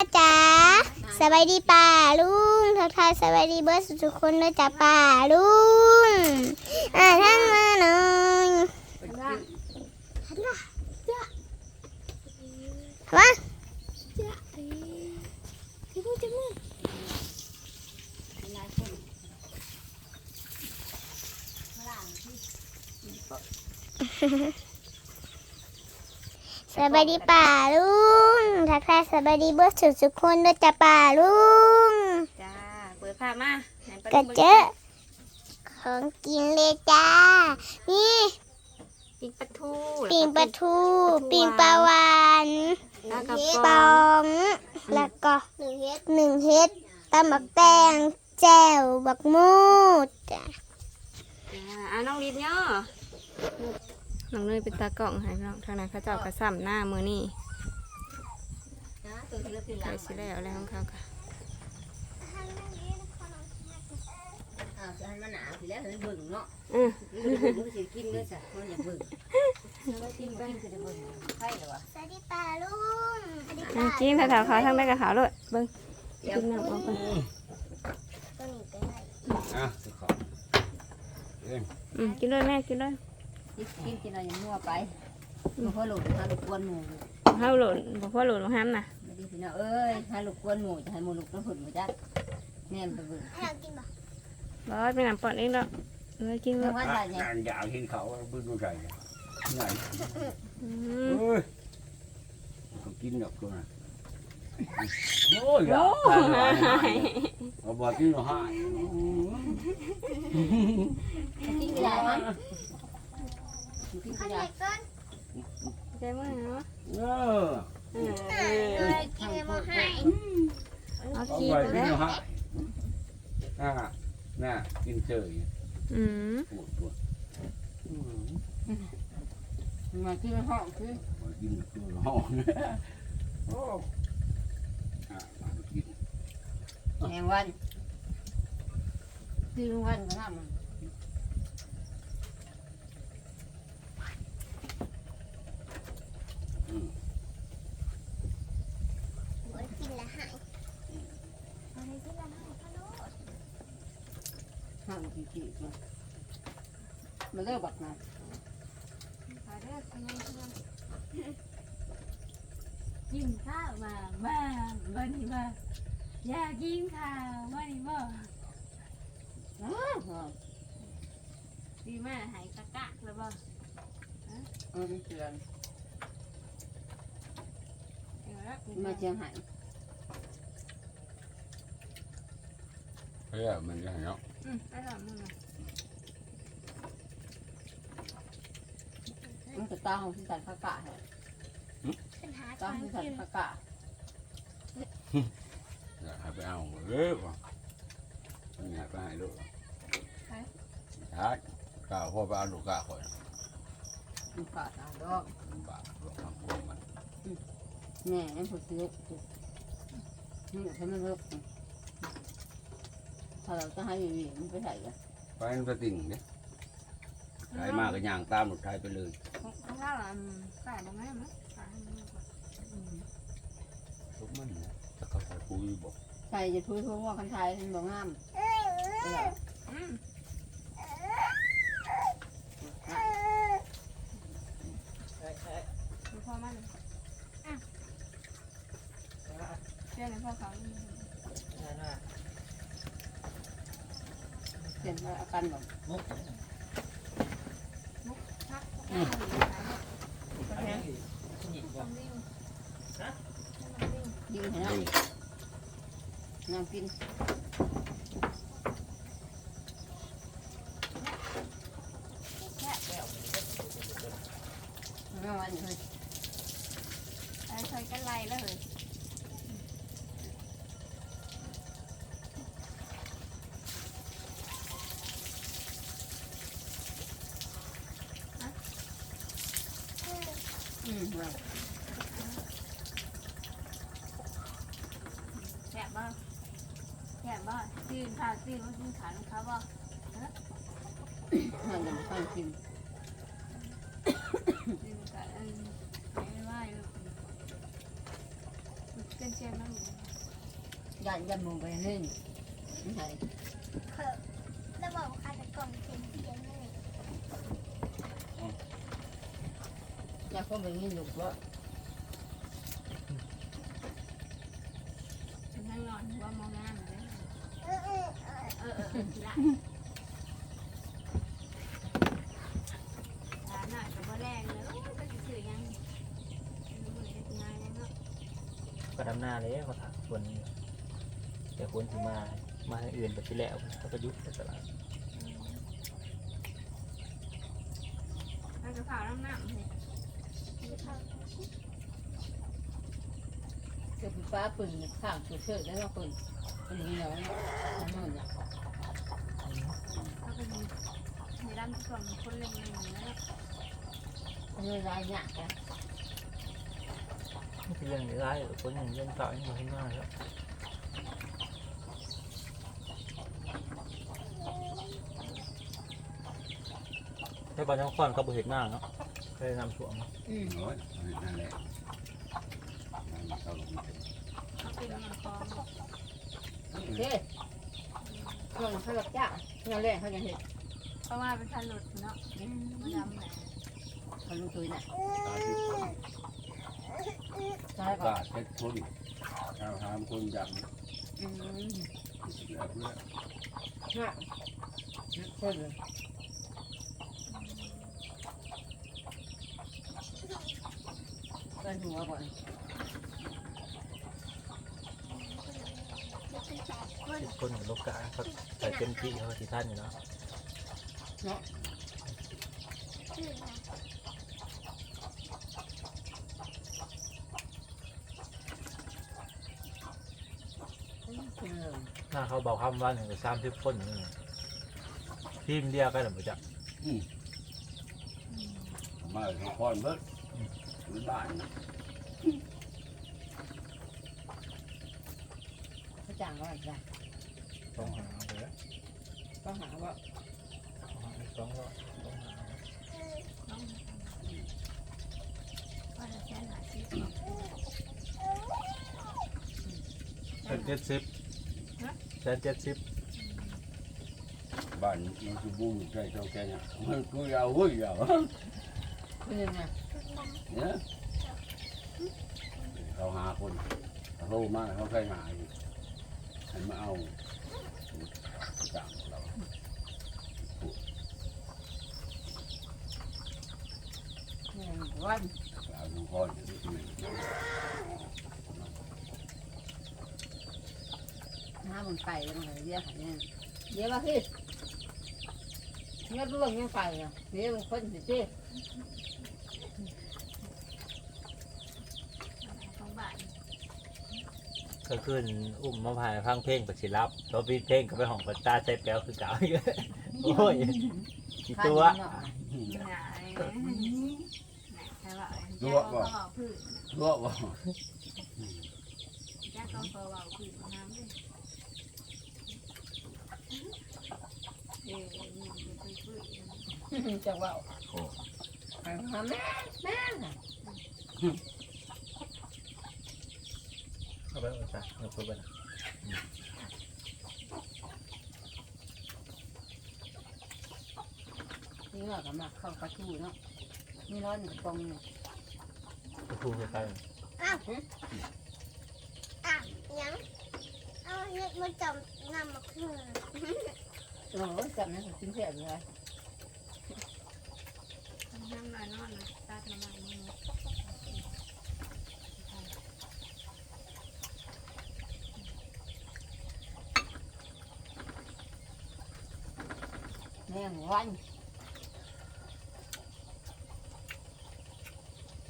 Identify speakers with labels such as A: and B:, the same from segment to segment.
A: จ๋าสบายดีป่าลุงทักทายสบายดีเบิร์ดทุกคนด้วยจ้าป่าลุงอ่าท่านมาหน่อยมา สบายดีป่าลุงทักทายสบายดีเบิร์ดทุกคนด้วยจ้าป่าลุง
B: จ้าเปิดผ้ามาไหนปลา
A: ก็
B: ดุ
A: เจอของกินเลยจ้า นี่
B: ปิ้งปลาทู
A: ปิงปลาทูปิงปลาหวาน
B: แล้วก็
A: ป
B: ป
A: อ
B: อง
A: งแล้วก็หนึ่งเฮ็ดหนึ่งเฮ็ดตำบักแตงแจ่วบักมูดจ้ะ
B: จ้าอะน้องลินเนาะ น้องเนยเป็นตากล่องให้น้องทางนั้นเขาเจ้ากระซ้ำหน้ามือนี่ใส่สิแล้วอะไรของเขาค่ะ
C: อ้าวจะให้มันหนาวสิแล้วให้เบิ่งเนาะ
B: อือ
C: มันสิกินด้วยจ้ะมันอยากเบิ่งแล้วกินไปก็จะเบิ่งไข่เหรอวะ
A: สวัสดีป่าลุงสวัสดี
B: อะ
A: ป่า
B: กินถ้าถาวเขาทั้งได้กับขาวเลยเบิ้งกินน้ำเอาไป
A: ตัวนี้ก็ได้
D: อะสิขอเอ้ย
B: อืมกินเลยแม่กินเลย
C: กินกินอะไรอย่างมั่วไปมันพอหลุดหาลูกกวนหมู
B: เฮาหล่นบอกว่าหล่นของห้ามนะ
C: ไม่ดีพี่น้องเอ้ยหาลูกกวนหมูจะให้หมูลูกน้ำผุนมาจักแม่นไปเบิ่ง
A: ให้เรากินบ่
B: บอสเป็นน้ำปอดเองดอกเลยกินเล
C: เมื่อวาน
D: อะ
C: ได้ไง
D: งานยาวเห็นเขาบึ้งดูใจเนี่ยไหน
B: อืม
D: เอ้ยเขากินดอกตัวน่ะโอ้ย
B: โอ้
D: ย
B: ย
D: เอาบอกกินหรอฮะ
C: กินกี่ได้มั้งกิ น
A: ข้า
C: กี่
A: วเหนี
C: ได้
A: ยวก้น
B: ใจมือเนาะ
D: เออ
B: เออ
A: เลยกินเลยบ่ให้
B: เอา
D: เอา
B: ขี้
D: ไป
B: ไป
D: กิน
B: แล้ว
D: หรอฮะน่าน่ากินเจออยู่
B: อืม
D: ปวดปวดอืม
C: มากินห้องคือ
D: บอกกินตัวห้องโอ้อะมากิน
C: แหงวันคือวันก็ทำ
D: อืม
A: บ่กินละให้
C: ทำกี่กี่มันมันเลิกบักนะ
B: กินข้าวมาบ้าบ้านี่บ้าอยากกินข้าวบ้านี่บ้า
C: อ้าว
B: ดีมากหายกะกะแล้วบ้า
C: เออเตือน
B: เออแล้ว
C: มาเชียงใหม่
D: เฮ้ยมันยังไงเนาะ
B: อืมไปหลับมึงอะ
C: มันจะตาของที่สันพระกะเหรอ
A: ปัญหา
C: ตา
A: ทาง
C: ที่สัน
A: กิน
C: พระกะ
D: อยากให้ไปเอาเลิกว่ะมันอยากไปให้ลูกใช่ก้าวพ่อไปเอาลูกก้าข่อย
C: มันกะตาดอก
D: ลำบากหรอกทำคนมัน
C: แม่ยังผู้ซื้อนี่ให้มันเลิก ถ้าเราจะให้อยู่มันไปใส่กัน
D: ไปมันไปติ่งเนี่ยไทยมากก็ย่างตามหนุดไทยไปเลย
B: ข้างล่างอะใส่บ้างไหมมั้ยใส่ให้มันก่อน
D: ทุกมันนะถ้าเขาใส่ปุ๋ยบอก
C: ใส่จะทุ่ยทุ่งว่าคันไทยมันบ่งาม
B: อืมดูพ่อมาเลยอะเชื่อในพ่อเขา
C: เปลี่ยนอาการแบบ
B: พัก
C: ยิงให้น้ำน้ำกินไม่วันเลย
B: ไอ้เคยกันไล่แล้วเลย
C: อืม
B: แฉะบ้างแฉะบ้างตื่นขาตื่นมากินขาลูกค้าบ้าง
C: มันจะไม่กิน
B: ตื่นขาเออไม่ไหวลูกเจียนเจียนนั่งอยู่
C: ยันยันมุงไปนึ่งไม่ใช่
A: แล้วบอกว่าจะกล่องเทียนเทียนเลย
C: ยันก็ไปนึ่งลูกว่า
B: ฉันนั่งนอนหัวมองหน้าอยู่เลย
A: เออเออเออ
B: เออเออเออทีละร้านหน่อยกับว่าแรงเลยโอ้ยก็จะสื่อยังมือจะงานยังเนาะ
E: ก็ดำหน้าเลยเขาถามคนนี้แต่คนที่มา มาทางอื่นไปที่แล้วเขาก็ยุบไปตลาด
B: เราจะเผาน้ำหนักเลย
C: เกิดฟ้าปืนข้างสุดเชิดแล้วก็ปืนปืนเหนียวเนี่ยมันนู่นเนี่ย
B: เขาเป็นในร้านส่วนคนเล็งๆอยู่แล้ว
C: มันเลยลายหยาบนะ
E: นี่เรื่องร้ายหรือคนย่างเรื่องเก่อย่างที่มาแล้วให้บอลทั้งคอนเขาบุเห็นหน้าเนาะเคยนำถ่วง
C: อืม
D: โอ้ยนั่นแหละนั่นเขาลงมา
B: เขาเป็นมันคลอง
C: เด้เขาเขาหลับจ้าเขาแรกเขาจะเห็น
B: เพราะว่าเป็นพันหลุดเนาะมาดำแหละ
C: เขาลุกตุยน่ะ
D: ตาที่
C: ใช่ก่อน
D: ตาเพชรคนชาวหามคนด
C: อืมำ
D: แบบนี้
C: ฮะเชิดเลยเป็นหัวก่อน
E: คนอยู่โลกาเขาใส่เต็มที่เขาที่ท่านอยู่เนาะ
C: อื
E: น้าเขาบอกคำว่าหนึ่งสามสิบคนนี่ทีมเดียวกันหรือเปล่าจ๊ะ
D: มาเขาคอนเบิดหรือบ้าน
C: เขาจ้างว่าจ้ะ
E: ต้องหาเอาไปแล้ว
C: ก็หาว่า
E: สองก็ต้องหา
B: ว่าจะแค่หลายสิบ
E: แสนเจ็ดสิบแส นเจ็ดสิบ
D: บ้านมันคือบุ้งใจเจ้าแก่เนี่ยมันกูยาวเฮ้ยยาว
C: คือยังไง
D: เนี่ยเขาหาคนเขาโทรมาเขาใครหาอยู่ให้มาเอาต่างเรา
C: วัน
D: เราทุกคนอยู่ที่ นี่
C: น้ามันไก่มันเลยเยอะขนาดนี้เดี๋ยวว่าพี่เงี้ยตัวเงี้ยไก่อะเดี๋ยวมันคนสิเจ๊
B: ของบ้าน
E: ก็ขึ้นอุ้มมาพายฟังเพลงปัจฉิรับตัวปีเพลงก็ไปห้องปัตตาใจแป๊วคือเก่าอีกโอ้ยกี่ตัว
B: หงายหงายใช่ป่ะแจ้ก็เบาผืน
D: รั่วบ่
B: แจ้ก็เบาผืนน้ำด้วยเออมัน จะ
C: ว่าไปหาแม่แม่
E: เอาไปเอาไปเอาไปนะ
C: นี่ว่าก็มาเข้ากระทู้เนาะนี่ร้อนตรงเนี่ย
E: ไปพูดไป
A: อ้าวอ้าวยังเอาเฮ็ดมาจำนำมาคืน
C: โอ้ยจำนั้นกินเสียเลย
B: น้ำลายนอนตัดน้ำมันมือ
C: แม่งวัน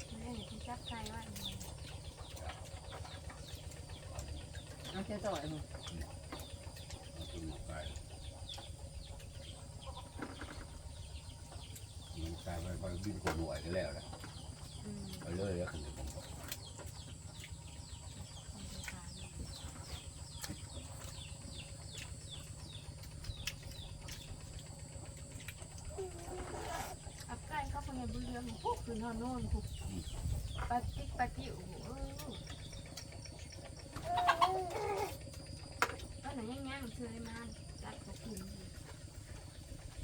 B: เอ้ยที่จับใจว่า
C: เอาเจ้าต่อยมึง
D: มันกลายไปไปบิน คนหน่วยแล้วนะ
B: อืม
D: ไปเลยแล้วขึ้นไป
B: อาใกล้เขาเป็นบุญเยองพวกคือนอนโน่นค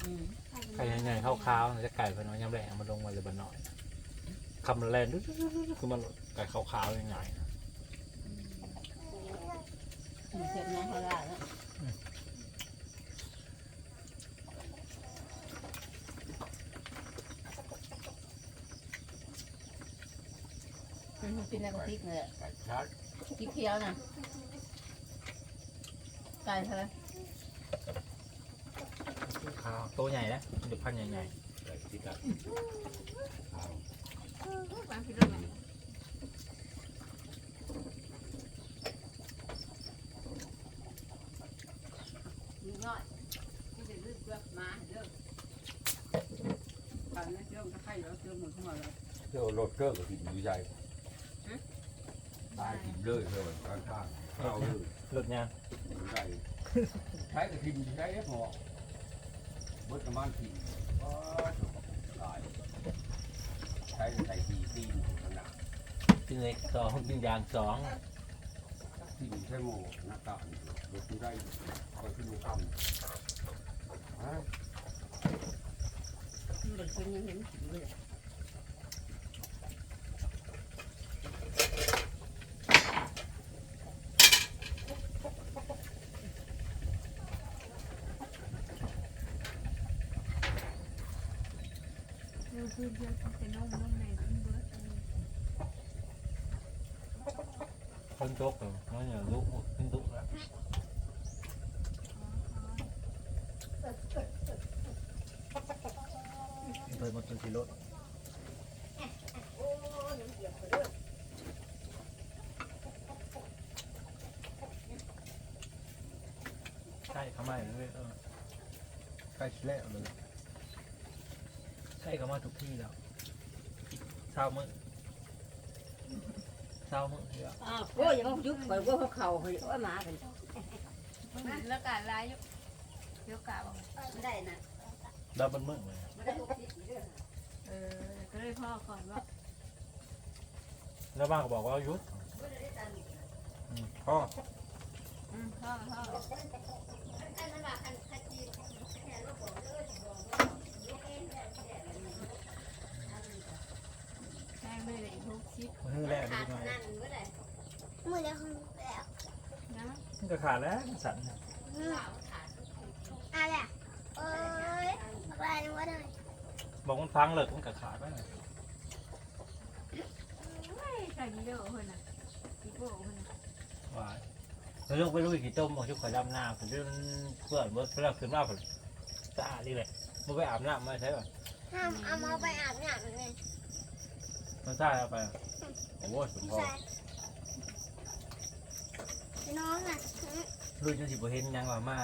B: อื
C: ม
E: ไก่ใหญ่ๆ ขาวๆจะไก่พน้อยยำแหลงมันลงมาเลยบันหน่อยคำแรงดุ๊ดๆๆคือมันไก่ขาวๆใหญ่ๆนะ
C: มีเทียบน้องเขาได้แล้วมันเป็นอะไรกับพริกเลย
D: ไก่ชัด
C: พริกเขียวน่ะไก่ใช่ไหม
E: ขาวตัวใหญ่นะมันจะพันใหญ่
D: ไก่ที่กัดข้าว
B: บางทีเราแบบ
C: นิดหน่อยที่จะลืดเลือกมาเด้ตอนนี้เชื่อมจะไข่แล้วเชื่อมหมดทั้งหมดเลย
D: เที่ยวรถเกอร์กับถิ่นอยู่ใจตายถิ่นเลยเที่ยวข้างข้างๆเข้าเลย
E: ๆหลุดยัง
D: อยู่ใจใช้กับถิ่นอยู่ใจเอฟหมอ เบิดประมาณถิ่นอ๋อตายใช้ใส่ตีตีนขนาด
E: กินเล็กสองกินยางสอง
D: ถิ่นใช้หม้อหน้าตาเดอยู่ได้คอยขึ้นมาทำฮะ
C: เด็กคนยังเห็นถึงเลย
B: เรื่องพื้นเยะเป็นนุ่มนุ่มในขึ้นเบิร์ด
E: คนโจ๊กเลย น้อยอย่างลูกขึ้นดุแล้วเปิดมาจนสีรถ ใกล้เข้ามาอย่างนี้เออใกล้ชิแล้วเลยใกล้เข้ามาทุกที่แล้วเช้ามื้อเช้ามื้อเดียว
C: อ้าวโอ้ยยังยุบไปว่าเขาเข่าเฮ้ยว่าหมาเป็น
B: แล้วการลายยุเดี๋ยวกะบอก
C: ไม่ได้นะ
E: แล้วมันมึงเลย
C: ไม่ได้ทุกทีเด้อ
B: เออก็เลยพ่อก่อนว่า
E: แล้วบ้านก็บอกว่าหยุด
C: ไม่ได้ตังค์
E: อืมพ่อ
B: อืมพ่อพ่อ
C: ไอ้มันว่าคันคันจีแค่ลูกบอกเด้อบอกลูกเอ็นแค่แค่
B: แม่ไม่ได้ทุกชิป
E: มือแรก
C: ขา
E: นี่
C: ด
E: หน่อย
C: นั่นก็ได้
A: มือเดียวคนแล้ว
B: นะ
E: มัน ก็ขาดแล้วสั่น
A: อะไรอะเอ้ยอะไรนึกว่าได้
E: บอกมันฟังเลยมันก็ขาดไป
B: ใส่เยอะคนน่ะอีโก้คนน่ะ
E: ว่าแล้วลูกไปลุยกี่ต้มบอกชุกข่อยดำหน้าผมจะเพื่อนเมื่อเวลาขึ้นมาผมสะอาดดีเลยมันไปอาบน้ำมาใช่ป่ะ
A: ห้ามเอามาไปอาบน้ำเลย
E: มันซ่าเอาไปโอ้โหสมพอ
A: ใช่ น้องอะ
E: ลุยจนสิบเห็นยังว่ามา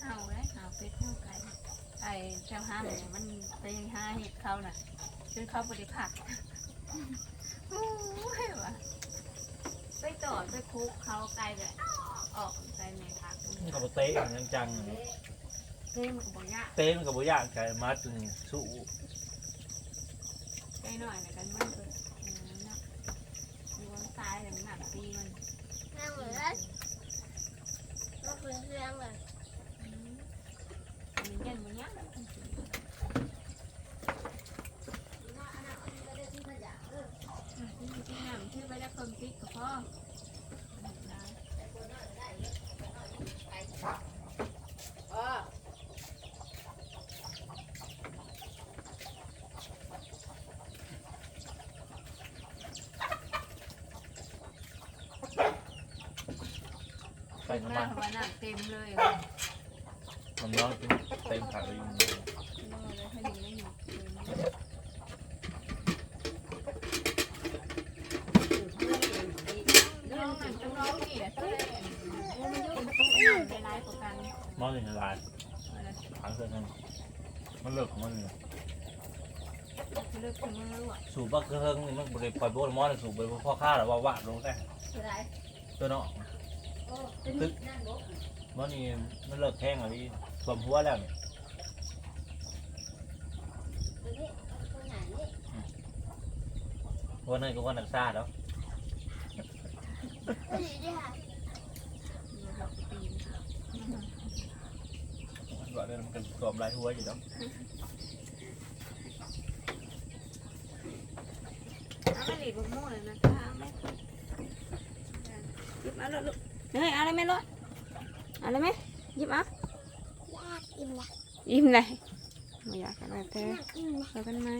B: เห่าเลยเห่าเป็ดเห่าไก่ไอ้เจ้าห้ามเนี่ยมันไปหาเห็ดเขาน่ะจนเขาบริผักโอ้ยว่ะไปต่อไปคุกเขาไกลเลยออกไกลในผัก
E: มันกับเตะยังจัง
B: เฮ้ยมันก็บอกยาก
E: เตะมันกับบุย่างใจมัดจนสู้
B: ใกล้หน่อยนะกันมันก็นักอยู่บนซ้ายแต่มันหนักตีมัน
A: นั่งเลยก็คือเรื่องเลย
B: มันยันมันยักที่น้ำชื่อไปแล้วคนติ๊กกับพ่อ
C: อ๋อ
E: ใส่
B: เป็น
E: น้ำ
B: ห
E: มั
B: น้าน ของมันน้ำเต็มเลย
E: มันร้อนจนเต็มขาเลยอยู่
B: เลยถ้าดีไม่หยุดน้องมันต้องร้องนี่แหละเท่าไร่มันยุ่งตุ๊กน้ำในลายประกัน
E: มอนในลายถังเสื้อนั่นมันเลิกของมันเลย
B: เลือกคือมือรั่ว
E: สูบบักเครื่องนี่มันบริปล่อยโบนมอนสูบไปพ่อข้าหรือว่าว่าลงได้
C: เท่าไหร่
E: ตัวเนาะ
C: โอ้เป็นนั่นบ่
E: มันนี่มันเลิกแห้งอะพี่สวมหัวแล้วเนี่ย
C: ตัวนี้ตัวไหนนี่
E: วันนั้นก็วันนักซ่าแล้ว
A: ก็ดีด้วยค่ะ
B: เราบอกตีน
E: ก่อนเลยมันกัน เนาะ
B: เอาไปหลีกโม่เลยนะข้าวไหมหยิบเอาเลยลูกเนยเอาเลยไหมลูกเอาเลยไหมหยิบเอา
A: ยากอิ่มละ
B: อิ่มเลยไม่อยากอะไรแต่
A: ยากอิ่มละ
B: เรากันไหม